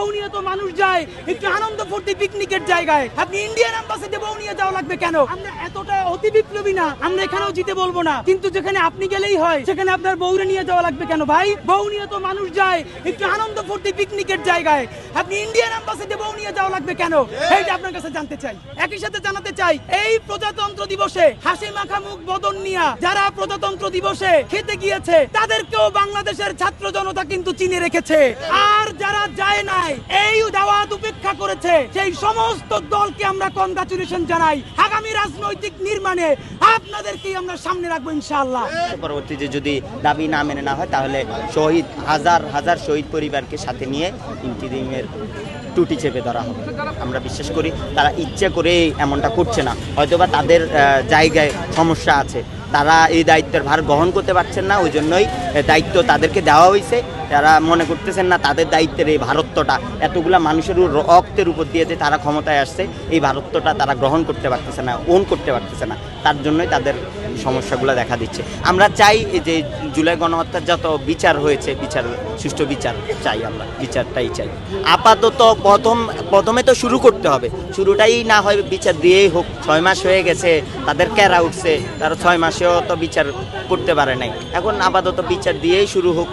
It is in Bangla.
বউ নিয়ে তো মানুষ যায় একটু আনন্দ ফুর্তি পিকনিকের জায়গায়। আপনি ইন্ডিয়ান অ্যাম্বাসিতে বউ নিয়ে যাওয়া লাগবে কেন? আমরা এতটা অতি বিপ্লবী না আমরা এখানেও জিতে বলব না। কিন্তু যেখানে আপনি গেলেই হয় সেখানে আপনার বউরে নিয়ে যাওয়া লাগবে কেন ভাই? বউ নিয়ে তো মানুষ যায় একটু আনন্দ ফুর্তি পিকনিকের জায়গায়। আপনি ইন্ডিয়ান অ্যাম্বাসিতে বউ নিয়ে যাওয়া লাগবে কেন? এইটা আপনার কাছে জানতে চাই। একই সাথে জানাতে চাই এই প্রজাতন্ত্র দিবসে হাসি মাখা মুখ বদন নিয়া যারা প্রজাতন্ত্র দিবসে খেতে গিয়েছে তাদেরকেও বাংলাদেশের ছাত্র জনতা কিন্তু চিনে রেখেছে। আর যারা যায় নাই এই দাওয়াত উপেক্ষা করেছে। সেই সমস্ত দলকে আমরা কনগ্রাচুলেশন জানাই, আগামী রাজনৈতিক নির্মাণে আপনাদেরকেই আমরা সামনে রাখব ইনশাআল্লাহ। পরবর্তীতে যদি দাবি না মেনে না হয়, তাহলে শহীদ, হাজার হাজার শহীদ পরিবারকে সাথে নিয়ে ইন্টিরিমের টুটি চেপে ধরা হবে। আমরা বিশ্বাস করি, তারা ইচ্ছে করে এমনটা করছে না। হয়তোবা তাদের জায়গায় সমস্যা আছে। তারা এই দায়িত্বের ভার গ্রহণ করতে পারছেন না, ওই জন্যই দায়িত্ব তাদেরকে দেওয়া হয়েছে। তারা মনে করতেছেন না তাদের দায়িত্বের এই ভারত্বটা, এতগুলা মানুষের রক্তের উপর দিয়ে যে তারা ক্ষমতায় আসছে, এই ভারত্বটা তারা গ্রহণ করতে পারতেছে না, ওন করতে পারতেছে না। তার জন্যই তাদের সমস্যাগুলো দেখা দিচ্ছে। আমরা চাই যে জুলাই গণহত্যার যত বিচার হয়েছে, বিচার, সুষ্ঠু বিচার চাই আমরা, বিচারটাই চাই। আপাতত প্রথম, প্রথমে তো শুরু করতে হবে। শুরুটাই না হয় বিচার দিয়েই হোক, ছয় মাস হয়ে গেছে, তাদের ক্যারা উঠছে, তারা ছয় মাসেও তো বিচার করতে পারে নাই। এখন আপাতত বিচার দিয়েই শুরু হোক।